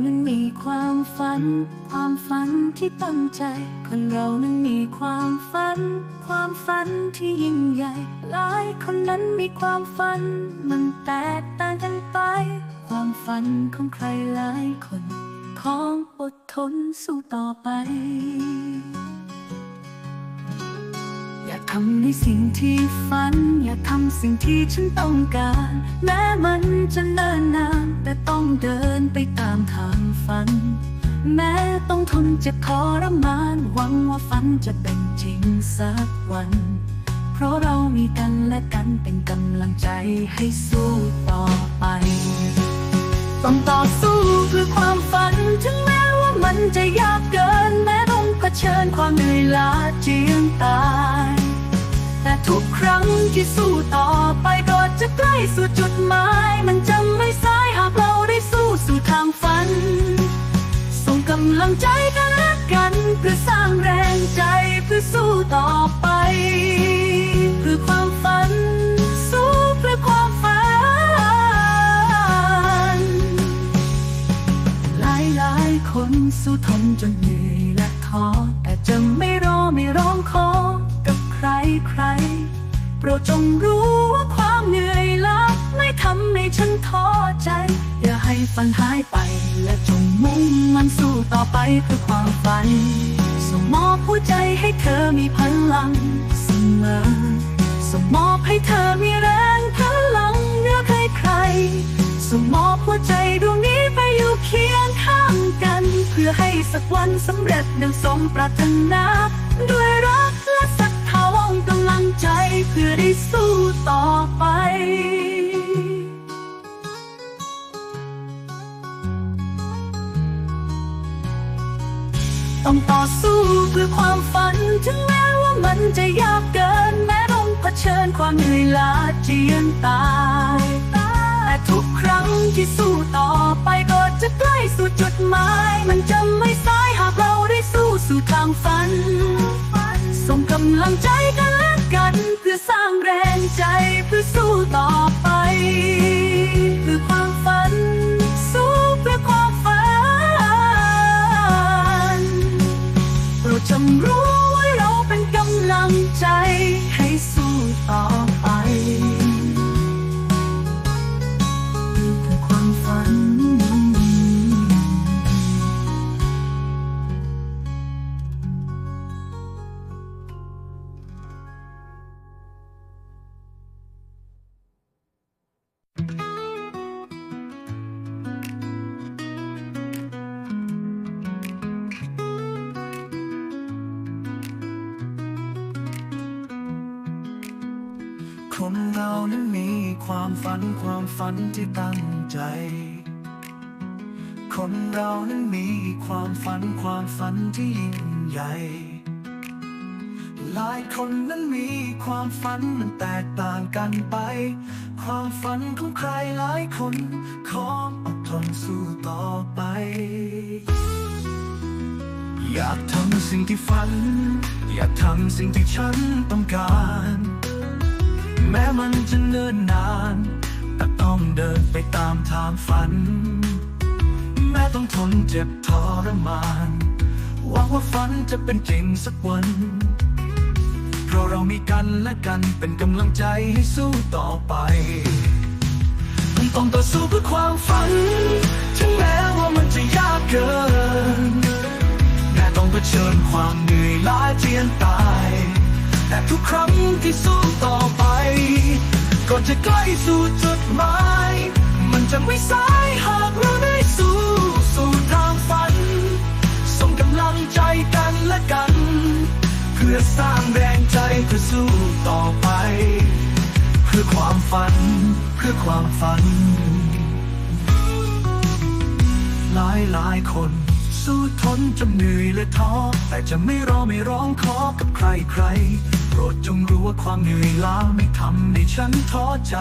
านั้นมีความฝัน ความฝันที่ตั้งใจ คนเรานั้นมีความฝัน ความฝันที่ยิ่งใหญ่ หลายคนนั้นมีความฝัน มันแตกต่างกันไป ความฝันของใครหลายคน ของอดทนสู้ต่อไป ทำในสิ่งที่ฝัน อย่าทำสิ่งที่ฉันต้องการ แม้มันจะเนิ่นนาน แต่ต้องเดินไปตามทางฝัน แม้ต้องทนเจ็บทรมาน หวังว่าฝันจะเป็นจริงสักวัน เพราะเรามีกันและกันเป็นกำลังใจให้สู้ต่อไป ต้องต่อสู้เพื่อความฝัน ถึงแม้ว่ามันจะยากเกิน แม้ต้องเผชิญความเหนื่อยล้าเจียงตาย ทุกครั้งที่สู้ต่อไปก็จะใกล้สู่จุดหมาย มันจะไม่สายหากเราได้สู้สู่ทางฝัน ส่งกำลังใจกันและกันเพื่อสร้างแรงใจเพื่อสู้ต่อไปเพื่อความฝัน สู้เพื่อความฝัน หลายหลายคนสู้ทนจนเหนื่อยและท้อแต่จะไม่รอไม่ร้องขอกับใครใคร โปรดจงรู้ว่าความเหนื่อยล้าไม่ทำให้ฉันท้อใจ อย่าให้ฝันหายไป และจงมุ่งมันสู้ต่อไปเพื่อความฝันส่งมอบหัวใจให้เธอมีพลังเสมอส่งมอบให้เธอมีแรงพลังเหนือใครใครส่งมอบหัวใจดวงนี้ไปอยู่เคียงข้างกัน เพื่อให้สักวันสำเร็จดังสมปรารถนา ด้วยรักและศรั ทาวงกำลังใจเพื่อได้สู้ต่อไปต้องต่อสู้เพื่อความฝัน ถึงแม้ว่ามันจะยากเกิน แม้ต้องเผชิญความเหนื่อยล้าเจียนตายแต่ทุกครั้งที่สู้ต่อไปก็จะใกล้สู่จุดหมาย มันจะไม่สายหา ใจ คนเรานั้นมีความฝันความฝันที่ตั้งใจ คนเรานั้นมีความฝันความฝันที่ยิ่งใหญ่ หลายคนนั้นมีความฝันมันแตกต่างกันไป ความฝันของใครหลายคนขออดทนสู้ต่อไป อยากทำสิ่งที่ฝัน อยากทำสิ่งที่ฉันต้องการ แม้มันจะเนิ่นนาน แต่ต้องเดินไปตามทางฝัน แม้ต้องทนเจ็บทรมานหวังว่าฝันจะเป็นจริงสักวัน เพราะเรามีกันและกันเป็นกำลังใจให้สู้ต่อไปมันต้องต่อสู้เพื่อความฝัน ถึงแม้ว่ามันจะยากเกินแม้ต้องเผชิญความเหนื่อยล้าเจียนตาย แต่ทุกครั้งที่สู้ต่อไป ก็จะใกล้สู่จุดหมาย มันจะไม่สายหากเราได้สู้สู่ทางฝัน ส่งกำลังใจกันและกัน เพื่อสร้างแรงใจเพื่อสู้ต่อไป เพื่อความฝัน เพื่อความฝัน หลายหลายคน ทนจนเหนื่อยและท้อ แต่จะไม่รอไม่ร้องขอกับใครใครโปรดจงรู้ว่าความเหนื่อยล้าไม่ทำให้ฉันท้อใจ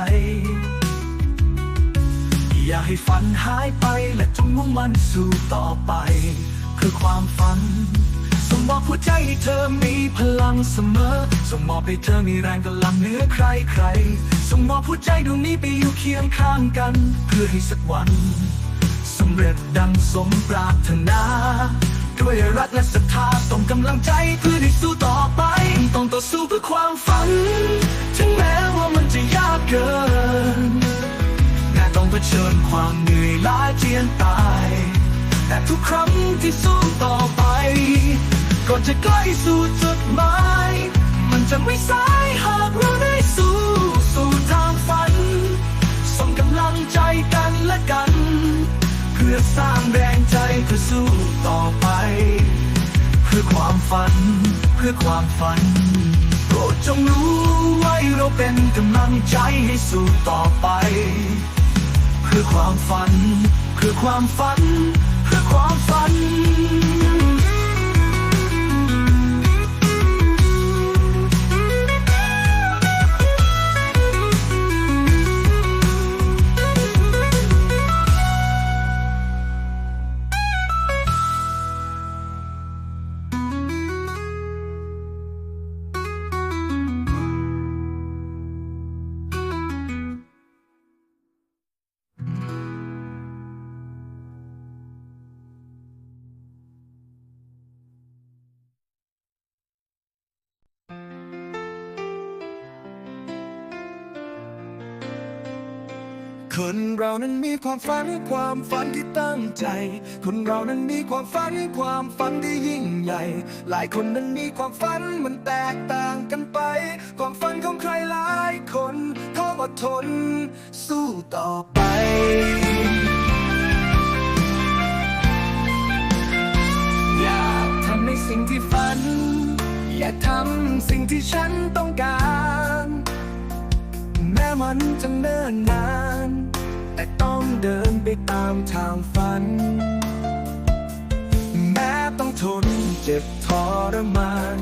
อย่าให้ฝันหายไปและจงมุ่งมั่นสู้ต่อไป คือความฝันส่งมอบหัวใจให้เธอมีพลังเสมอ ส่งมอบให้เธอมีแรงกำลังเหนือใครใครส่งมอบหัวใจดวงนี้ไปอยู่เคียงข้างกัน เพื่อให้สักวัน สำเร็จดังสมปรารถนา ด้วยรักและศรัทธาส่งกำลังใจเพื่อได้สู้ต่อไป ต้องต่อสู้เพื่อความฝัน ถึงแม้ว่ามันจะยากเกินแม้ต้องเผชิญความเหนื่อยล้าเจียนตาย แต่ทุกครั้งที่สู้ต่อไป ก็จะใกล้สู่จุดหมาย มันจะไม่สายหากเราได้สู้ สู่ทางฝันส่งกำลังใจกัน สร้างแรงใจเพื่อสู้ต่อไป เพื่อความฝัน เพื่อความฝัน โปรดจงรู้ไว้เราเป็นกำลังใจให้สู้ต่อไป เพื่อความฝัน เพื่อความฝัน เพื่อความฝัน คนเรานั้นมีความฝันความฝันที่ตั้งใจ คนเรานั้นมีความฝันความฝันที่ยิ่งใหญ่ หลายคนนั้นมีความฝันมันแตกต่างกันไป ความฝันของใครหลายคนเขาอดทน สู้ต่อไปอย่าทำในสิ่งที่ฝัน อย่าทำสิ่งที่ฉันต้องการ ม้มันจะเนิ่นนาน แต่ต้องเดินไปตามทางฝัน แม้ต้องทนเจ็บทรมาน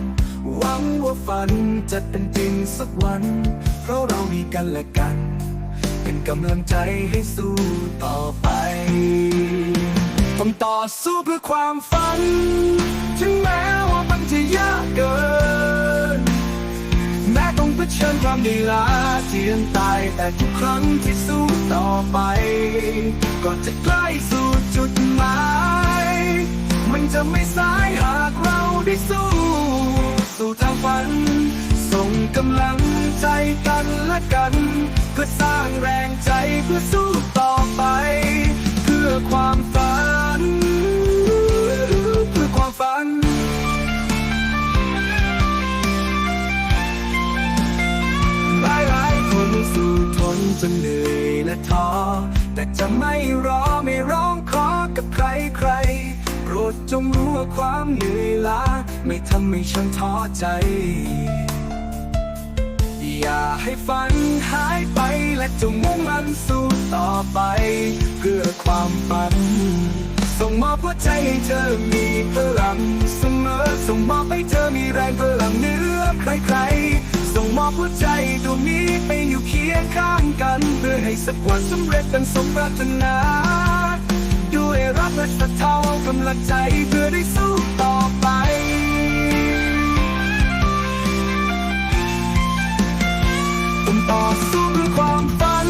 หวังว่าฝันจะเป็นจริงสักวัน เพราะเรามีกันและกัน เป็นกำลังใจให้สู้ต่อไปต้องต่อสู้เพื่อความฝัน ถึงแม้ว่ามันจะยากเกิน เผชิญความเหนื่อยล้าเจียนตายแต่ทุกครั้งที่สู้ต่อไป ก็จะใกล้สู่จุดหมาย มันจะไม่สายหากเราได้สู้ สู่ทางฝัน ส่งกำลังใจกันและกัน เพื่อสร้างแรงใจเพื่อสู้ต่อไป เพื่อความฝัน จนเหนื่อยและท้อ แต่จะไม่รอไม่ร้องขอกับใครใครโปรดจงรู้ว่าความเหนื่อยล้าไม่ทำให้ฉันท้อใจ อย่าให้ฝันหายไปและจงมุ่งมันสู้ต่อไป เพื่อความฝัน ส่งมอบหัวใจให้เธอมีพลังเสมอ ส่งมอบให้เธอมีแรงพลังเหนื้อใครๆ ส่งมอบหัวใจดวงนี้ไปอยู่เคียงข้างกัน เพื่อให้สักวันสำเร็จดังสมปรารถนา ด้วยรักและศรัทธากำลังใจเพื่อได้สู้ต่อไปต่อสู้เพื่อความฝัน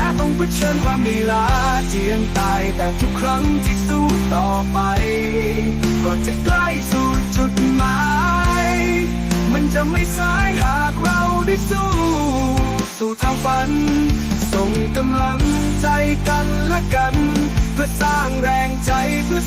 และต้องเผชิญความเหนื่ลาเจียนตายแต่ทุกครั้งที่สู้ต่อไป ก็จะใกล้สู่จุดหมาย มันจะไม่สายหากเราได้สู้ สู่ทางฝัน ส่งกำลังใจกันและกัน เพื่อสร้างแรงใจเพื่อ